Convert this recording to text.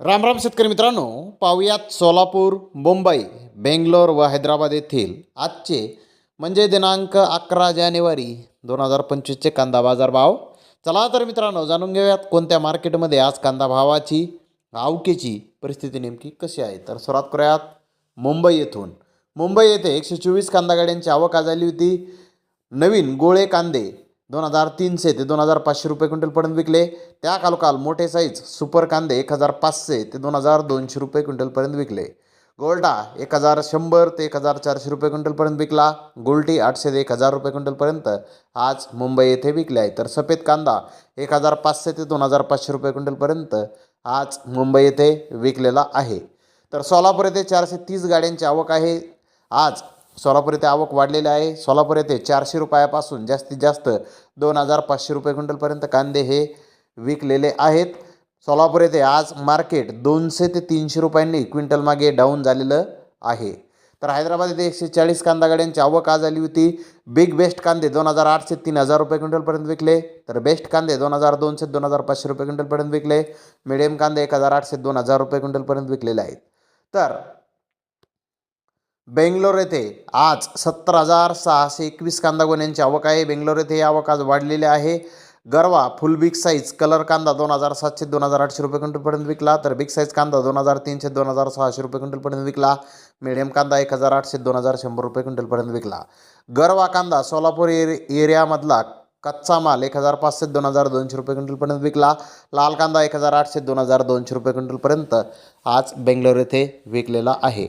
राम राम शेतकरी मित्रांनो पाहुयात सोलापूर मुंबई बेंगलोर व हैदराबाद येथील आजचे म्हणजे दिनांक अकरा जानेवारी दोन हजार पंचवीसचे कांदा बाजार भाव. चला तर मित्रांनो जाणून घेऊयात कोणत्या मार्केटमध्ये आज कांदा भावाची आवकेची परिस्थिती नेमकी कशी आहे. तर सुरुवात करूयात मुंबई येथून. मुंबई येथे एकशे चोवीस कांदा गाड्यांची आवक आज आली होती. नवीन गोळे कांदे दोन हजार तीनशे ते दोन हजार पाचशे रुपये क्विंटलपर्यंत विकले. त्या कालोकाल मोठे साईज सुपर कांदे एक हजार पाचशे ते दोन हजार दोनशे रुपये क्विंटलपर्यंत विकले. गोल्डा एक हजार शंभर ते एक हजार चारशे रुपये क्विंटलपर्यंत विकला. गोल्टी आठशे ते एक हजार रुपये क्विंटलपर्यंत आज मुंबई येथे विकले आहे. तर सफेद कांदा एक हजार पाचशे ते दोन हजार पाचशे रुपये क्विंटलपर्यंत आज मुंबई येथे विकलेला आहे. तर सोलापूर येथे चारशे तीस गाड्यांची आवक आहे. आज सोलापूर येथे आवक वाढलेली आहे. सोलापूर येथे चारशे रुपयापासून जास्तीत जास्त दोन हजार पाचशे रुपये क्विंटलपर्यंत कांदे हे विकलेले आहेत. सोलापूर येथे आज मार्केट दोनशे ते तीनशे रुपयांनी क्विंटल मागे डाऊन झालेलं आहे. तर हैदराबाद येथे एकशे चाळीस कांदा गाड्यांची आवक आज आली होती. बिग बेस्ट कांदे दोन हजार आठशे तीन हजार रुपये क्विंटलपर्यंत विकले. तर बेस्ट कांदे दोन हजार दोनशे दोन हजार पाचशे रुपये क्विंटलपर्यंत विकले. मिडियम कांदे एक हजार आठशे दोन हजार रुपये क्विंटलपर्यंत विकलेले आहेत. तर बेंगलोर येथे आज सत्तर हजार सहाशे एकवीस कांदा गोण्यांची आवक आहे. बेंगलोर येथे ही आवक आज वाढलेली आहे. गरवा फुल बिग साईज कलर कांदा दोन हजार सातशे दोन हजार आठशे रुपये क्विंटलपर्यंत विकला. तर बिग साईज कांदा दोन हजार तीनशे दोन हजार सहाशे रुपये क्विंटलपर्यंत विकला. मिडियम कांदा एक हजार आठशे दोन हजार शंभर रुपये क्विंटलपर्यंत विकला. गरवा कांदा सोलापूर एरि एरियामधला कच्चा माल एक हजार पाचशे दोन हजार दोनशे रुपये क्विंटलपर्यंत विकला. लाल कांदा एक हजार आठशे दोन हजार दोनशे रुपये क्विंटलपर्यंत आज बेंगलोर येथे विकलेला आहे.